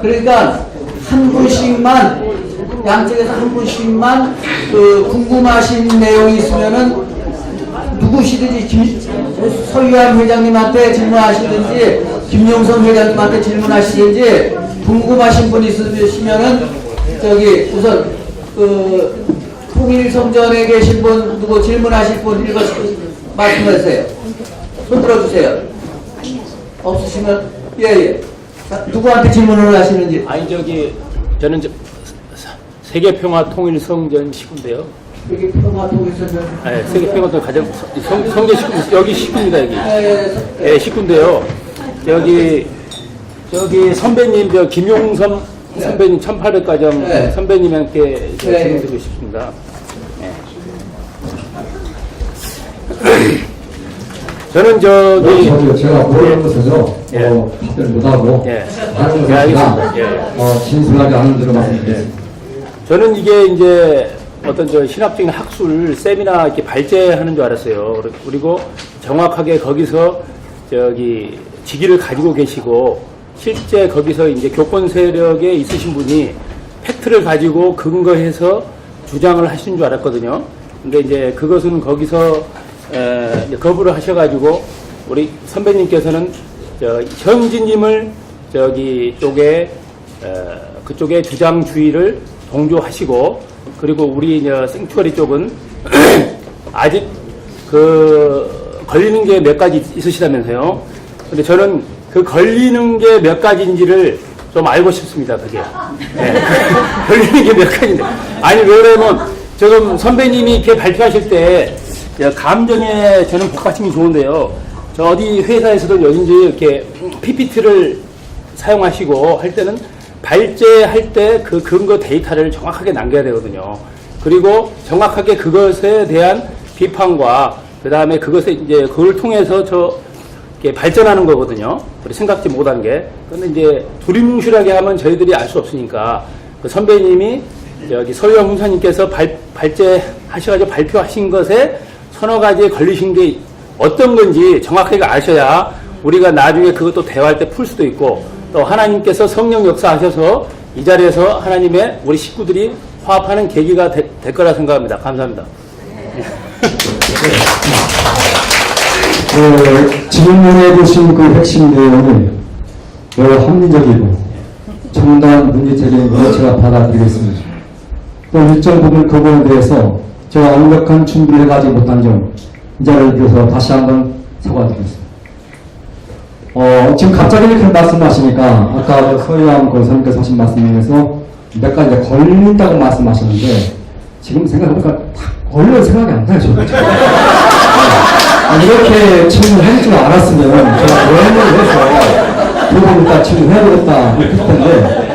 그러니까 한 분씩만 양쪽에서 한 분씩만 그 궁금하신 내용이 있으면은 누구시든지 김, 서유한 회장님한테 질문하시든지 김용선 회장님한테 질문하시든지 궁금하신 분 있으시면은 저기 우선 그 통일성전에 계신 분 누구 질문하실 분 읽어 말씀하세요. 손 들어주세요. 없으시면 예예. 자, 누구한테 질문을 하시는지. 아니 저기 저는 저 사- 세계평화 통일성전 식구인데요. 여기 평화 통일성전. 네, 세계 평화통 가장 성, 성전 식구 여기 식구입니다 여기. 예, 네, 식구인데요. 저기 저기 선배님 저 김용선 선배님 1800가정 네. 선배님한테 저 네. 질문 드리고 싶습니다. 네. 저는 저기 저기요, 제가 모르는 것에서 예. 어, 답변 못하고 예. 다른 예, 것을 알겠습니다. 제가 예. 어, 진솔하게 아는 대로 말씀드리겠습니다. 저는 이게 이제 어떤 저 신학적인 학술 세미나 이렇게 발제하는 줄 알았어요. 그리고 정확하게 거기서 저기 직위를 가지고 계시고 실제 거기서 이제 교권 세력에 있으신 분이 팩트를 가지고 근거해서 주장을 하신 줄 알았거든요. 근데 이제 그것은 거기서 에, 거부를 하셔가지고 우리 선배님께서는 저 현진님을 저기 쪽에 에, 그쪽의 주장 주의를 동조하시고 그리고 우리 생추어리 쪽은 아직 그 걸리는 게 몇 가지 있으시다면서요. 근데 저는 그 걸리는 게 몇 가지인지를 좀 알고 싶습니다. 그게 네. 걸리는 게 몇 가지인데 아니 왜 그러면 지금 선배님이 이렇게 발표하실 때 감정에 저는 복받침이 좋은데요. 저 어디 회사에서도 요즘지 이렇게 PPT를 사용하시고 할 때는 발제할 때 그 근거 데이터를 정확하게 남겨야 되거든요. 그리고 정확하게 그것에 대한 비판과 그 다음에 그것에 이제 그걸 통해서 저 발전하는 거거든요. 우리 생각지 못한 게. 근데 이제 두리뭉실하게 하면 저희들이 알 수 없으니까 그 선배님이 여기 서유영 훈사님께서 발, 발제하셔가지고 발표하신 것에 서너 가지에 걸리신 게 어떤 건지 정확하게 아셔야 우리가 나중에 그것도 대화할 때 풀 수도 있고 또 하나님께서 성령 역사하셔서 이 자리에서 하나님의 우리 식구들이 화합하는 계기가 되- 될 거라 생각합니다. 감사합니다. 그 질문해 주신 그 핵심 내용이 매우 합리적이고 정당한 문제적인 걸 제가 받아들이겠습니다. 또 일정 부분 그 부분에 대해서 제가 완벽한 준비를 해가지 못한 점, 이 자리를 빌어서 다시 한번 사과드리겠습니다. 어, 지금 갑자기 이렇게 말씀하시니까 아까 그 서희암 그 선생님께서 하신 말씀 중에서 몇 가지 걸린다고 말씀하셨는데 지금 생각해보니까 다 걸려 생각이 안 나요, 저는. 아, 이렇게 질문할 줄 알았으면 제가 여행을 해서 두분 다 질문해야 되겠다 했을 텐데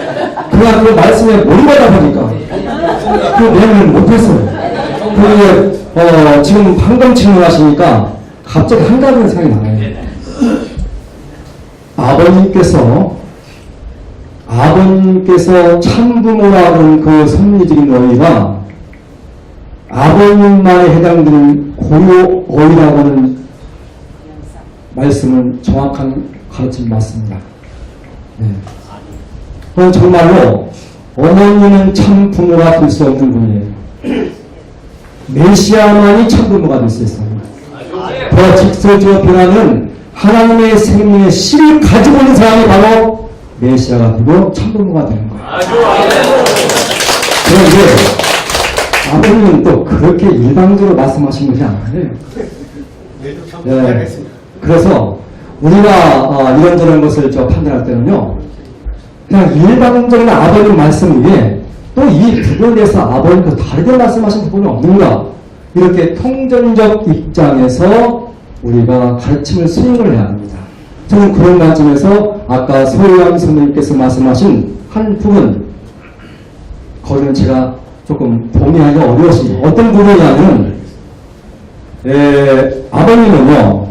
그냥 그 말씀에 몰입하다 보니까 그 내용을 못했어요. 그 어, 지금 방금 질문하시니까 갑자기 한 가지 생각이 나요. 아버님께서 아버님께서 참부모라는 그 섭리적인 어휘가 아버님만에 해당되는 고유 어휘라고 하는 말씀은 정확한 가르침 맞습니다. 네. 그건 정말로 어머니는 참 부모가 될 수 없는 분이에요. 메시아만이 참 부모가 될 수 있어요. 더 직설적으로 변하는 하나님의 생명의 씨를 가지고 있는 사람이 바로 메시아가 되고 참 부모가 되는 거예요. 그런데 아버님은 또 그렇게 일방적으로 말씀하신 것이 아니에요. 네. 그래서 우리가 어, 이런저런 것을 저 판단할 때는요, 그냥 일방적인 아버님 말씀 위에 또 이 부분에 대해서 아버님과 다르게 말씀하신 부분이 없는가? 이렇게 통전적 입장에서 우리가 가르침을 수행을 해야 합니다. 저는 그런 관점에서 아까 소유양 선생님께서 말씀하신 한 부분, 거기는 제가 조금 동의하기 어려웠습니다. 어떤 부분이냐면, 에, 아버님은요,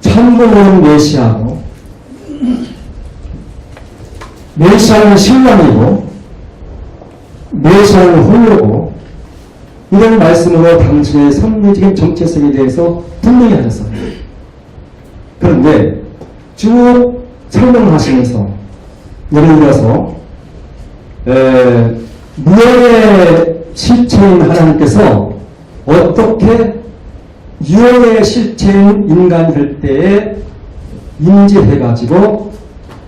참부모는 메시아고, 메시아는 신랑이고, 메시아는 홀로고, 이런 말씀으로 당신의 선리적인 정체성에 대해서 분명히 하셨어요. 그런데 쭉 설명하시면서 예를 들어서 에, 무형의 실체인 하나님께서 어떻게 유형의 실체인 인간 될 때에 임재해가지고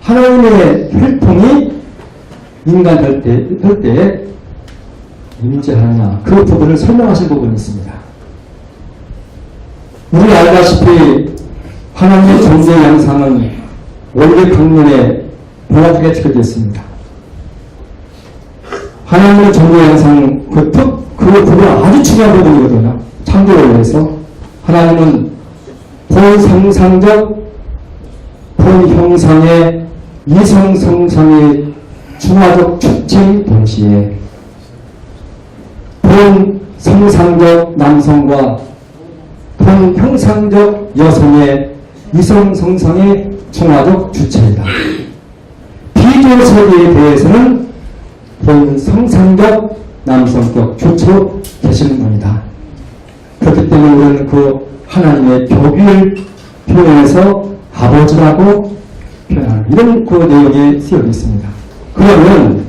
하나님의 혈통이 인간 될 때에 임재하느냐 그 부분을 설명하신 부분이 있습니다. 우리 알다시피 하나님의 존재 양상은 원리 강론에 명확하게 적혀져 있습니다. 하나님의 존재 양상 그 특, 그 부분 아주 중요한 부분이거든요. 창조를 위해서 하나님은 본 상상적 본 형상의 이성성상의 중화적 축칭 동시에 본 성상적 남성과 본 형상적 여성의 이성 성상의 중화적 주체이다. 비조 세계에 대해서는 본 성상적 남성적 주체로 계시는 겁니다. 그렇기 때문에 우리는 그 하나님의 교비를 표현해서 아버지라고 표현하는 이런 그 내용이 쓰여 있습니다. 그러면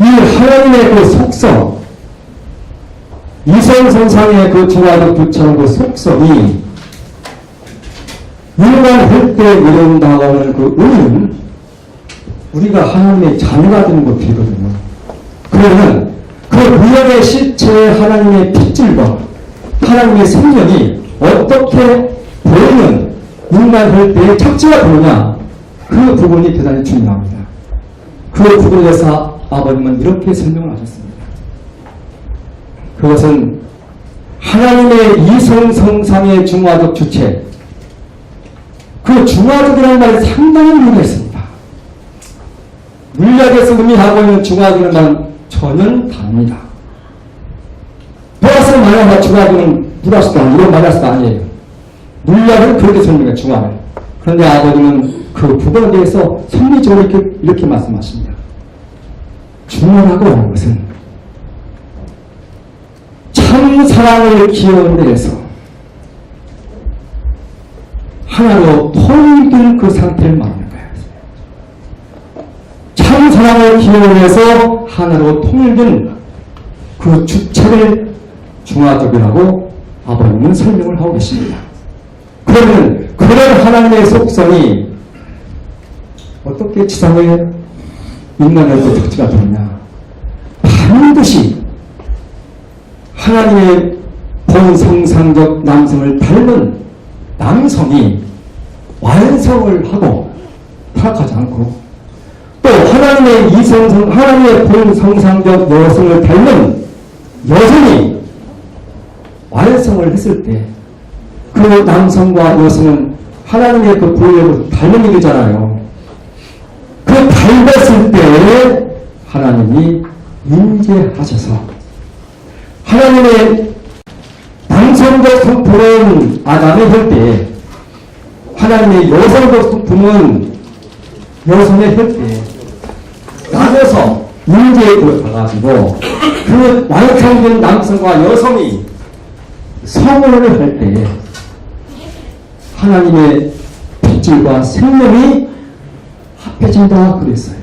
이 하나님의 그 속성, 이성성상의 그 중화적 두처럼 그 속성이 혈때 이룬다고 하는 그 의는 우리가 하나님의 자녀가 되는 것이거든요. 그러면 그 무형의 실체의 하나님의 핏줄과 하나님의 생명이 어떻게 보이는 인간 혈때의 착지가 되느냐 그 부분이 대단히 중요합니다. 그 부분에 대해서 아버님은 이렇게 설명을 하셨습니다. 그것은 하나님의 이성성상의 중화적 주체 그 중화적이라는 말이 상당히 의미가 있습니다. 물리학에서 의미하고 있는 중화적이라는 말은 전혀 다릅니다. 플러스 마이너스 중화적은 플러스도 아니고 마이너스도 아니에요. 물리학은 그렇게 설명해요, 중화를. 그런데 아버지는 그 부분에 대해서 선리적으로 이렇게, 이렇게 말씀하십니다. 중화라고 하는 것은 참 사랑을 데에서 하나로 통일된 그 상태를 말하는 거예요. 참 사랑을 기여해서 하나로 통일된 그 주체를 중화적이라고 아버님은 설명을 하고 계십니다. 그러면 그런 하나님의 속성이 어떻게 지상에 인간에게 특지가 되느냐? 반드시 하나님의 본성상적 남성을 닮은 남성이 완성을 하고 타락하지 않고 또 하나님의 이성성 하나님의 본성상적 여성을 닮은 여성이 완성을 했을 때 그 남성과 여성은 하나님의 그 보혈을 닮은 일이잖아요. 그 닮았을 때 하나님이 임재하셔서 하나님의 남성적 성품은 아담의 혈때 하나님의 여성적 성품은 여성의 혈때 나눠서 임재에 들어가가지고 그 완성된 남성과 여성이 성혼을 할때 하나님의 빛질과 생명이 합해진다 그랬어요.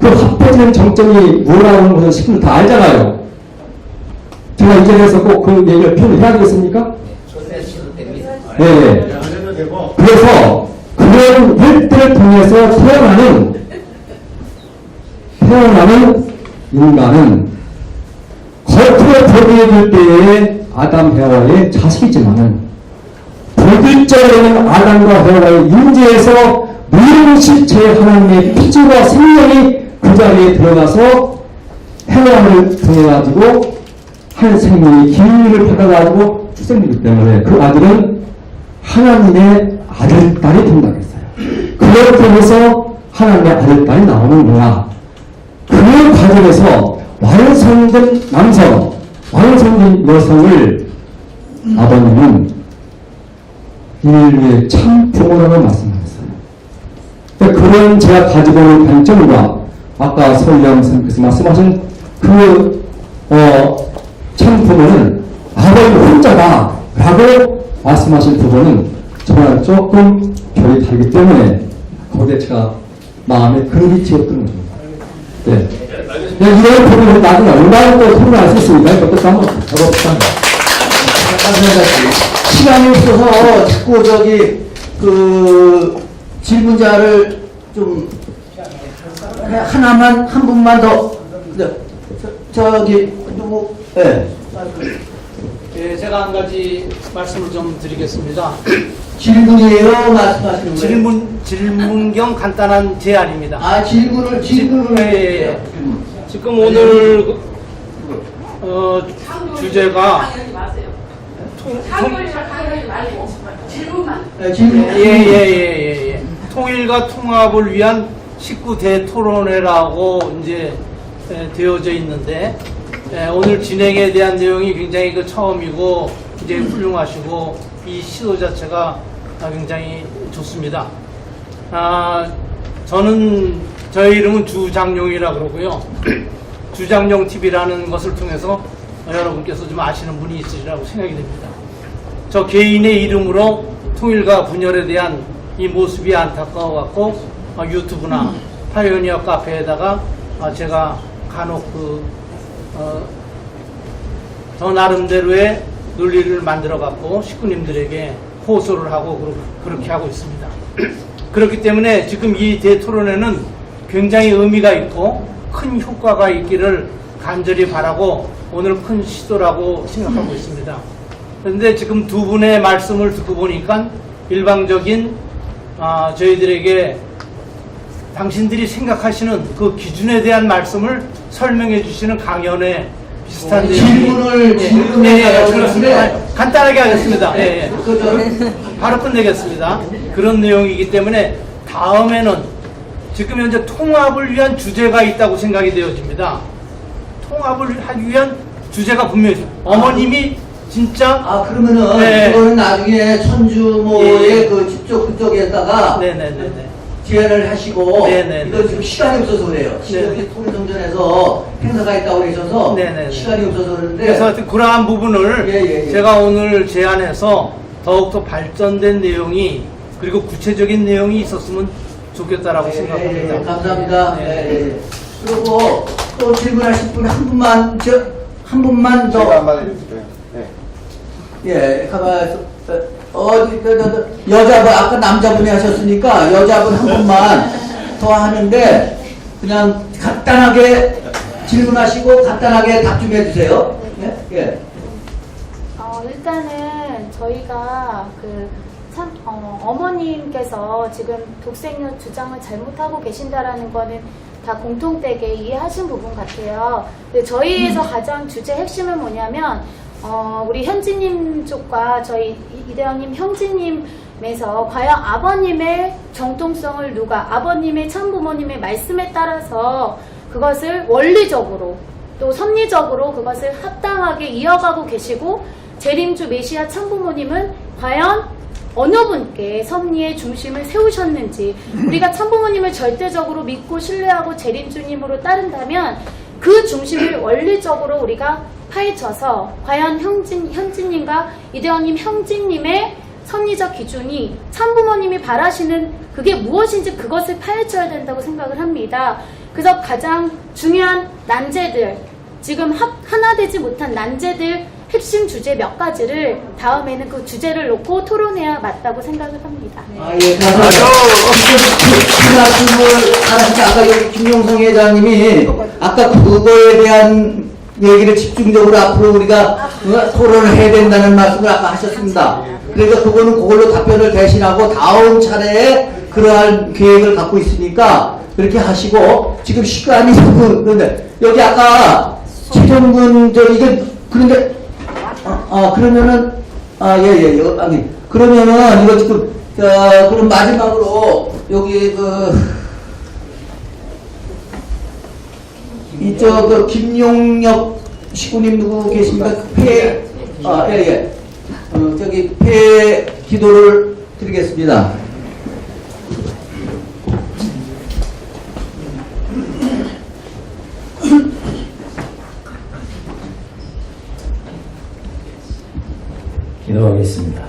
그 합해지는 정점이 뭐라고 하는 것은 식구들 다 알잖아요. 제가 이 자리에서 꼭 그 얘기를 표현해야 되겠습니까? 네. 그래서 그런 혈들을 통해서 태어나는 태어나는 인간은 겉으로 볼 때에 아담 헤와의 자식이지만은 본질적으로는 아담과 헤와의 인재에서 무인 실체의 하나님의 피지와 생명이 그 자리에 들어가서 헤와를 통해 가지고 한 생명이 기름을 받아가지고 출생되기 때문에 그 아들은 하나님의 아들, 딸이 된다고 했어요. 그렇게 해서 하나님의 아들, 딸이 나오는 거야. 그 과정에서 완성된 남성, 완성된 여성을 아버님은 인류의 참 부모라고 말씀하셨 근데 그런 제가 가지고 있는 관점과 아까 서희양 선생님께서 말씀하신 그, 어, 참 부모는 아버지 혼자다 라고 말씀하신 부분은 저는 조금 생각이 다르기 때문에 거기에 제가 마음에 게 지었던 거죠. 네. 네, 이런 부분을 나중에 얼마나 또 토론할 수 있습니까? 이것도 한번 해봅시다. 감사합니다. 시간이 없어서 자꾸 저기 그 질문자를 좀 하나만 한 분만 더 네. 저, 저기 누구 예 예, 제가 한 가지 말씀을 좀 드리겠습니다. 질문이에요 말씀하시는 거예요? 질문, 질문경 간단한 제안입니다. 아 질문을 질문을 예, 예, 예. 지금 오늘 그, 어, 주제가 상관이랑 상관이 말고 질문만. 예, 질문 예, 예, 예, 예, 예. 통일과 통합을 위한 19대 토론회라고 이제 에, 되어져 있는데 에, 오늘 진행에 대한 내용이 굉장히 그 처음이고 이제 훌륭하시고 이 시도 자체가 아, 굉장히 좋습니다. 아, 저는 저의 이름은 주장용이라 그러고요. 주장용 TV라는 것을 통해서 여러분께서 좀 아시는 분이 있으리라고 생각이 됩니다. 저 개인의 이름으로 통일과 분열에 대한 이 모습이 안타까워갖고 어, 유튜브나 파이오니어 카페에다가 어, 제가 간혹 그, 어, 저 나름대로의 논리를 만들어갖고 식구님들에게 호소를 하고 그렇게 하고 있습니다. 그렇기 때문에 지금 이 대토론회는 굉장히 의미가 있고 큰 효과가 있기를 간절히 바라고 오늘 큰 시도라고 생각하고 있습니다. 그런데 지금 두 분의 말씀을 듣고 보니까 일방적인 아, 저희들에게 당신들이 생각하시는 그 기준에 대한 말씀을 설명해 주시는 강연에 비슷한 어, 질문을 예, 질문에 예, 예. 그런데 간단하게 하겠습니다. 예, 예. 그 저, 바로 끝내겠습니다. 그런 내용이기 때문에 다음에는 지금 현재 통합을 위한 주제가 있다고 생각이 되어집니다. 통합을 하기 위한 주제가 분명히 있어요. 어머님이 진짜 아 그러면은 네. 그거는 나중에 천주 모의 예. 그 집쪽 그쪽에다가 네네네네. 제안을 하시고 네네네. 이거 지금 시간이 없어서 그래요. 지금 네. 통일정전에서 행사가 있다고 그러셔서 네네네. 시간이 없어서 그러는데 그래서 하여튼 그러한 부분을 예, 예, 예. 제가 오늘 제안해서 더욱더 발전된 내용이 그리고 구체적인 내용이 있었으면 좋겠다라고 예, 생각합니다. 예, 예, 감사합니다. 네. 예, 예. 그리고 또 질문하실 분 한 분만 저 한 분만 더 제가 한마디 해줄게요. 네. 예, 가만있어. 어디, 저, 저, 여자분, 아까 남자분이 하셨으니까 여자분 한 분만 더 하는데, 그냥 간단하게 질문하시고 간단하게 답 좀 해주세요. 예? 예. 어, 일단은 저희가 그 참, 어, 어머님께서 지금 독생녀 주장을 잘못하고 계신다라는 거는 다 공통되게 이해하신 부분 같아요. 근데 저희에서 가장 주제 핵심은 뭐냐면, 어, 우리 현지님 쪽과 저희 이- 이대원님 형제님에서 과연 아버님의 정통성을 누가, 아버님의 참부모님의 말씀에 따라서 그것을 원리적으로 또 섭리적으로 그것을 합당하게 이어가고 계시고 재림주 메시아 참부모님은 과연 어느 분께 섭리의 중심을 세우셨는지 우리가 참부모님을 절대적으로 믿고 신뢰하고 재림주님으로 따른다면 그 중심을 원리적으로 우리가 파헤쳐서 과연 형진, 현진님과 이대원님 형진님의 섭리적 기준이 참부모님이 바라시는 그게 무엇인지 그것을 파헤쳐야 된다고 생각을 합니다. 그래서 가장 중요한 난제들, 지금 합, 하나 되지 못한 난제들 핵심 주제 몇 가지를 다음에는 그 주제를 놓고 토론해야 맞다고 생각을 합니다. 아, 예, 감사합니다. 그 아까 김용성 회장님이 아까 그거에 대한 얘기를 집중적으로 앞으로 우리가 어, 토론을 해야 된다는 말씀을 아까 하셨습니다. 그러니까 그거는 그걸로 답변을 대신하고 다음 차례에 그러한 계획을 갖고 있으니까 그렇게 하시고 지금 시간이 그런데 여기 아까 최종근 저 이게 그런데 아, 아, 그러면은 아예예 예, 아니 그러면은 이거 지금 자 그럼 마지막으로 여기 그 이쪽 그 김용엽 시구님 누구 계십니까? 폐, 아, 예, 예. 어, 저기 폐 기도를 드리겠습니다. 기도하겠습니다.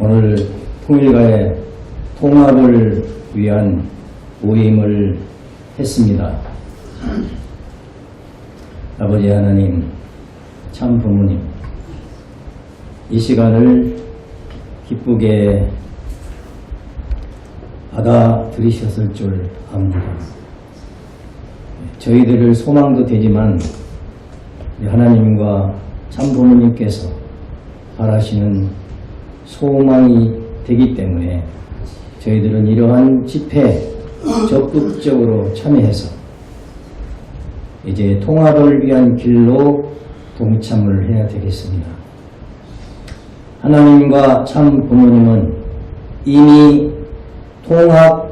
오늘 통일가의 통합을 위한 모임을 했습니다. 아버지 하나님, 참 부모님, 이 시간을 기쁘게 받아들이셨을 줄 압니다. 저희들을 소망도 되지만 하나님과 참 부모님께서 바라시는 소망이 되기 때문에 저희들은 이러한 집회에 적극적으로 참여해서 이제 통합을 위한 길로 동참을 해야 되겠습니다. 하나님과 참 부모님은 이미 통합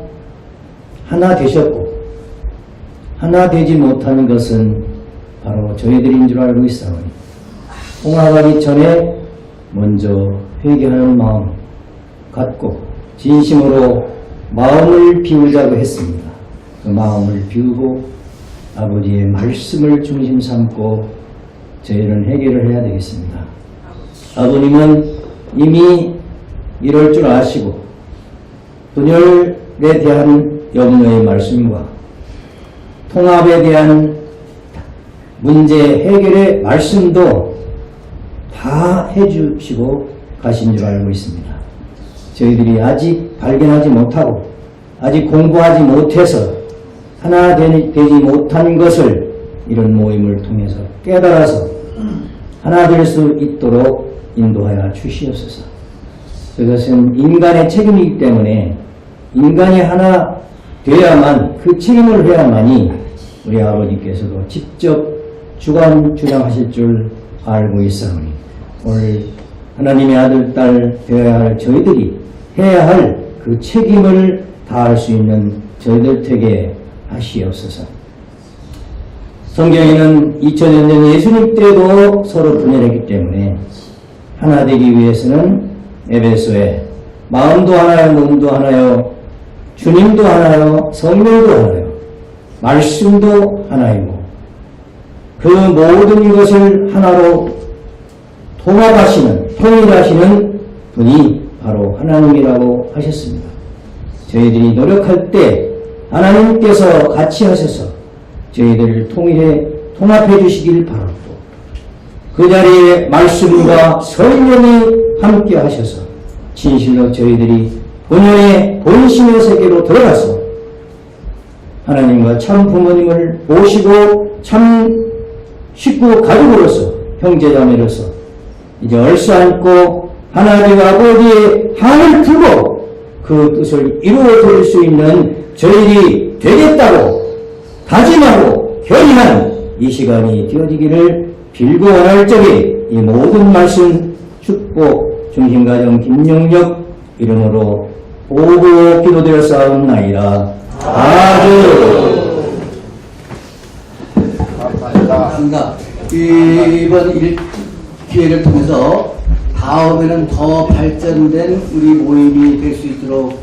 하나 되셨고 하나 되지 못하는 것은 바로 저희들인 줄 알고 있사오니 통합하기 전에 먼저 회개하는 마음 갖고 진심으로 마음을 비우자고 했습니다. 그 마음을 비우고 아버지의 말씀을 중심 삼고 저희는 해결을 해야 되겠습니다. 아버님은 이미 이럴 줄 아시고 분열에 대한 염려의 말씀과 통합에 대한 문제 해결의 말씀도 다 해주시고 가신 줄 알고 있습니다. 저희들이 아직 발견하지 못하고 아직 공부하지 못해서 하나 되지 못한 것을 이런 모임을 통해서 깨달아서 하나 될 수 있도록 인도하여 주시옵소서. 그것은 인간의 책임이기 때문에 인간이 하나 되어야만 그 책임을 해야만이 우리 아버지께서도 직접 주관 주장하실 줄 알고 있사오니 오늘 하나님의 아들 딸 되어야 할 저희들이 해야 할 그 책임을 다할 수 있는 저희들 되게 하시옵소서. 성경에는 2000년 전 예수님 때도 서로 분열했기 때문에 하나 되기 위해서는 에베소에 마음도 하나요, 몸도 하나요, 주님도 하나요, 성령도 하나요, 말씀도 하나이고 그 모든 것을 하나로 통합하시는, 통일하시는 분이 바로 하나님이라고 하셨습니다. 저희들이 노력할 때 하나님께서 같이 하셔서 저희들을 통일해 통합해 주시길 바라고 그 자리에 말씀과 성령이 함께 하셔서 진실로 저희들이 본연의 본심의 세계로 들어가서 하나님과 참 부모님을 모시고 참 식구 가족으로서 형제자매로서 이제 얼싸안고 하나님 아버지의 한을 두고 그 뜻을 이루어 드릴 수 있는 저희들이 되겠다고 다짐하고 결의한 이 시간이 되어지기를 빌고 원할 적에 이 모든 말씀 축복 중심가정 김영력 이름으로 보고 기도드려 싸움나이다. 아주 감사합니다. 이번 일 기회를 통해서 다음에는 더 발전된 우리 모임이 될 수 있도록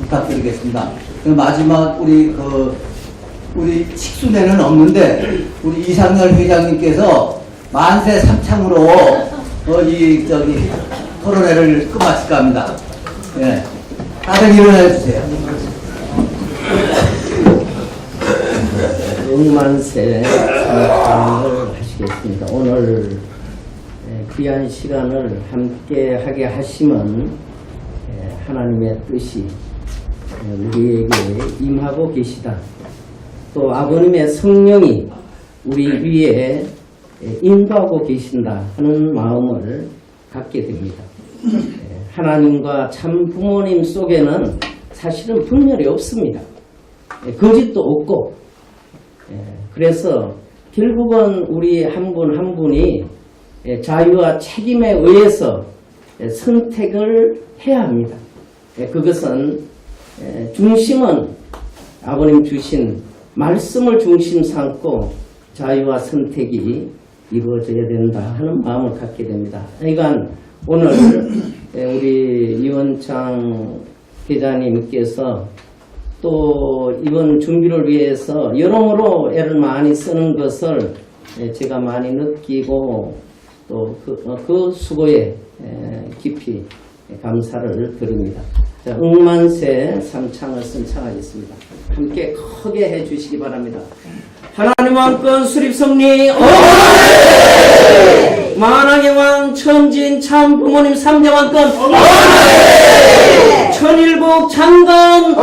부탁드리겠습니다. 그 마지막 우리 그 우리 식수대는 없는데 우리 이상열 회장님께서 만세 삼창으로 어, 이 저기 토론회를 끝마칠까 합니다. 예. 다들 일어나 주세요. 용만세 상을 하시겠습니다. 오늘 에, 귀한 시간을 함께 하게 하심은 에, 하나님의 뜻이 에, 우리에게 임하고 계시다. 또 아버님의 성령이 우리 위에 에, 인도하고 계신다 하는 마음을 갖게 됩니다. 에, 하나님과 참 부모님 속에는 사실은 분열이 없습니다. 에, 거짓도 없고 예, 그래서 결국은 우리 한 분한 분이 예, 자유와 책임에 의해서 예, 선택을 해야 합니다. 예, 그것은 예, 중심은 아버님 주신 말씀을 중심 삼고 자유와 선택이 이루어져야 된다 하는 마음을 갖게 됩니다. 그러니까 오늘 예, 우리 이원창 기자님께서 또 이번 준비를 위해서 여러모로 애를 많이 쓰는 것을 예, 제가 많이 느끼고 또그 수고에 에, 깊이 감사를 드립니다. 자, 응만세 삼창을 선창하겠습니다. 함께 크게 해주시기 바랍니다. 하나님 왕권 수립성리 만왕의 왕 천진 참 부모님 삼대 왕권 천일국 장건